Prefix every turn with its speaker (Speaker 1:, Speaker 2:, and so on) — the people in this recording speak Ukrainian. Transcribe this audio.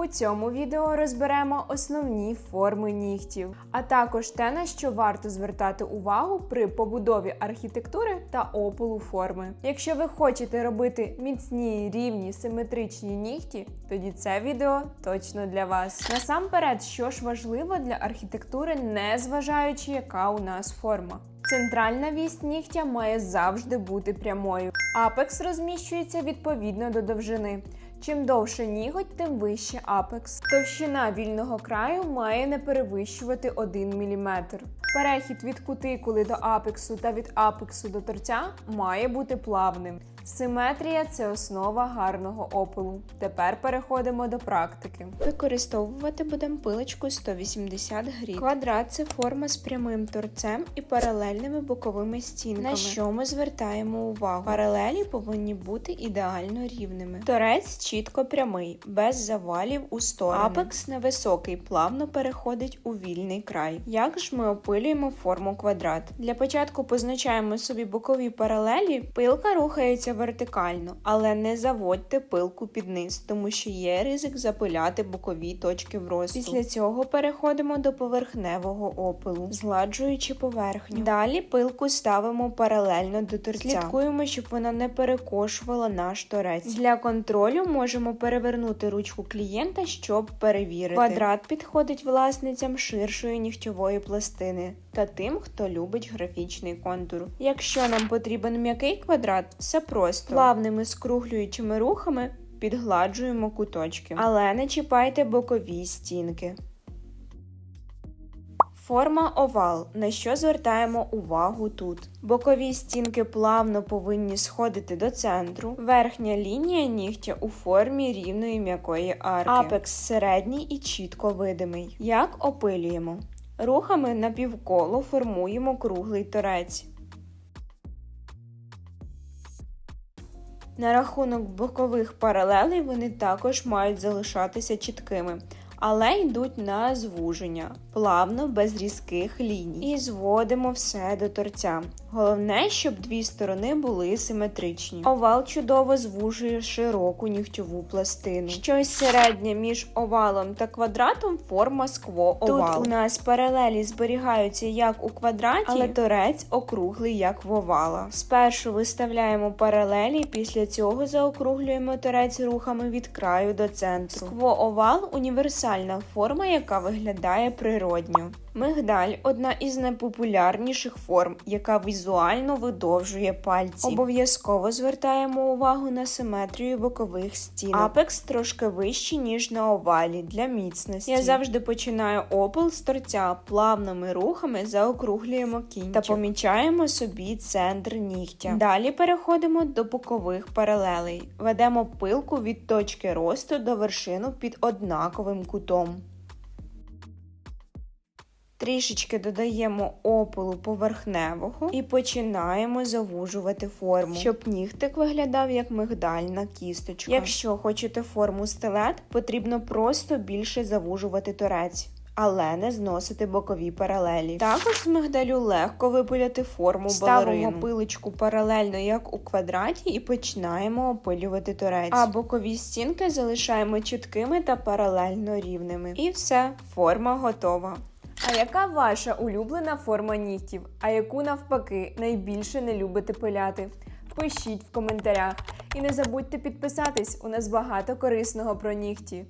Speaker 1: У цьому відео розберемо основні форми нігтів, а також те, на що варто звертати увагу при побудові архітектури та опулу форми. Якщо ви хочете робити міцні, рівні, симетричні нігті, тоді це відео точно для вас. Насамперед, що ж важливо для архітектури, не зважаючи, яка у нас форма. Центральна вісь нігтя має завжди бути прямою. Апекс розміщується відповідно до довжини. Чим довше ніготь, тим вище апекс. Товщина вільного краю має не перевищувати 1 мм. Перехід від кутикули до апексу та від апексу до торця має бути плавним. Симетрія це основа гарного опилу. Тепер переходимо до практики. Використовувати будемо пилочку 180 грі. Квадрат це форма з прямим торцем і паралельними боковими стінками. На що ми звертаємо увагу? Паралелі повинні бути ідеально рівними. Торець чітко прямий, без завалів у сторони. Апекс невисокий, плавно переходить у вільний край. Як ж ми опилюємо форму квадрат? Для початку позначаємо собі бокові паралелі. Пилка рухається вертикально, але не заводьте пилку під низ, тому що є ризик запиляти бокові точки в росту. Після цього переходимо до поверхневого опилу, згладжуючи поверхню. Далі пилку ставимо паралельно до торця. Слідкуємо, щоб вона не перекошувала наш торець. Для контролю можемо перевернути ручку клієнта, щоб перевірити. Квадрат підходить власницям ширшої нігтьової пластини та тим, хто любить графічний контур. Якщо нам потрібен м'який квадрат, все просто плавними скруглюючими рухами підгладжуємо куточки, але не чіпайте бокові стінки. Форма овал. На що звертаємо увагу тут? Бокові стінки плавно повинні сходити до центру. Верхня лінія нігтя у формі рівної м'якої арки. Апекс середній і чітко видимий. Як опилюємо? Рухами на півколо формуємо круглий торець. На рахунок бокових паралелей вони також мають залишатися чіткими, але йдуть на звуження, плавно, без різких ліній. І зводимо все до торця. Головне, щоб дві сторони були симетричні. Овал чудово звужує широку нігтьову пластину. Щось середнє між овалом та квадратом форма скво овал. Тут у нас паралелі зберігаються як у квадраті, але торець округлий, як в овала. Спершу виставляємо паралелі, після цього заокруглюємо торець рухами від краю до центру. Скво овал універсальна форма, яка виглядає природньо. Мигдаль одна із найпопулярніших форм, яка візуально видовжує пальці. Обов'язково звертаємо увагу на симетрію бокових стін. Апекс трошки вищий, ніж на овалі для міцності. Я завжди починаю опил з торця, плавними рухами заокруглюємо кінчик та помічаємо собі центр нігтя. Далі переходимо до бокових паралелей. Ведемо пилку від точки росту до вершину під однаковим кутом. Трішечки додаємо опилу поверхневого і починаємо завужувати форму, щоб нігтик виглядав як мигдальна кісточка. Якщо хочете форму стилет, потрібно просто більше завужувати торець. Але не зносити бокові паралелі. Також з мигдалю легко випиляти форму
Speaker 2: Ставимо
Speaker 1: пилочку паралельно, як у квадраті, і починаємо опилювати торець. А бокові стінки залишаємо чіткими та паралельно рівними. І все, форма готова. А яка ваша улюблена форма нігтів? А яку навпаки найбільше не любите пиляти? Пишіть в коментарях. І не забудьте підписатись, у нас багато корисного про нігті.